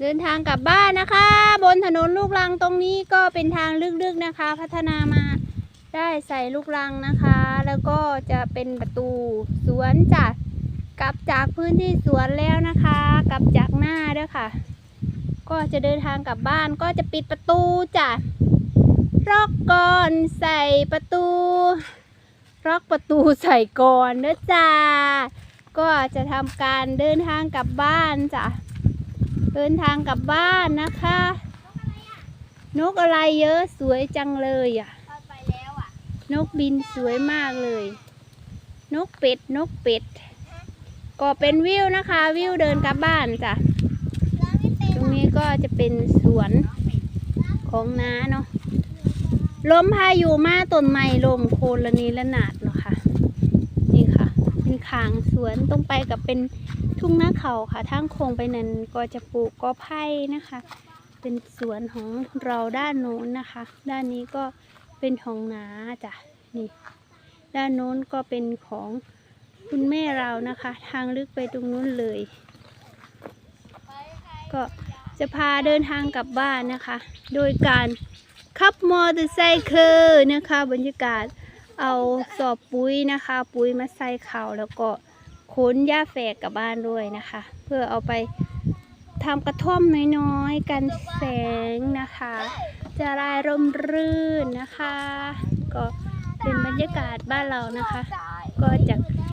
เดินทางกลับบ้านนะคะ บนถนนลูกรังตรงนี้ก็เป็นทางลึกๆนะคะ พัฒนามาได้ใส่ลูกรังนะคะ แล้วก็จะเป็นประตูสวนจากกลับจากพื้นที่สวนแล้วนะคะ กลับจากหน้าด้วยค่ะ ก็จะเดินทางกลับบ้านก็จะปิดประตูจ้ะล็อกก่อนใส่ประตูล็อกประตูใส่ก่อนเด้อจ้าก็จะทำการเดินทางกลับบ้านจ้ะ เดินทางกลับบ้านนะคะ นกอะไรเยอะสวยจังเลยอะเอาไปแล้วอะ นกบินสวยมากเลย นกเป็ดนกเป็ด ก็เป็นวิวนะคะ วิวเดินกลับบ้านจ้ะแล้วไม่เป็นตรงนี้ก็จะเป็นสวนของน้าเนาะลมพายุมาต้นไม้ลมโคนละนี้ละนาดเนาะค่ะนี่ค่ะ เป็นขางสวนตรงไปกับเป็นทุ่งหน้าเขาค่ะทางโค้งไปนั้นก็จะปลูกกอไผ่นะคะ เป็นสวนของเราด้านโน้นนะคะ ด้านนี้ก็เป็นของนาจ้ะนี่ด้านโน้นก็เป็นของคุณแม่เรานะคะ ทางลึกไปตรงนู้นเลย ก็จะพาเดินทางกลับบ้านนะคะ โดยการขับมอเตอร์ไซค์นะคะบรรยากาศ เอาสอบปุ๋ยนะคะ ปุ๋ยมาใส่เข่าแล้วก็ขนหญ้าแฝกกลับบ้านด้วยนะคะ เพื่อเอาไปทำกระท่อมน้อยๆ กันแสงนะคะ จะรายร่มรื่นนะคะ ก็เป็นบรรยากาศบ้านเรานะคะ ก็จะ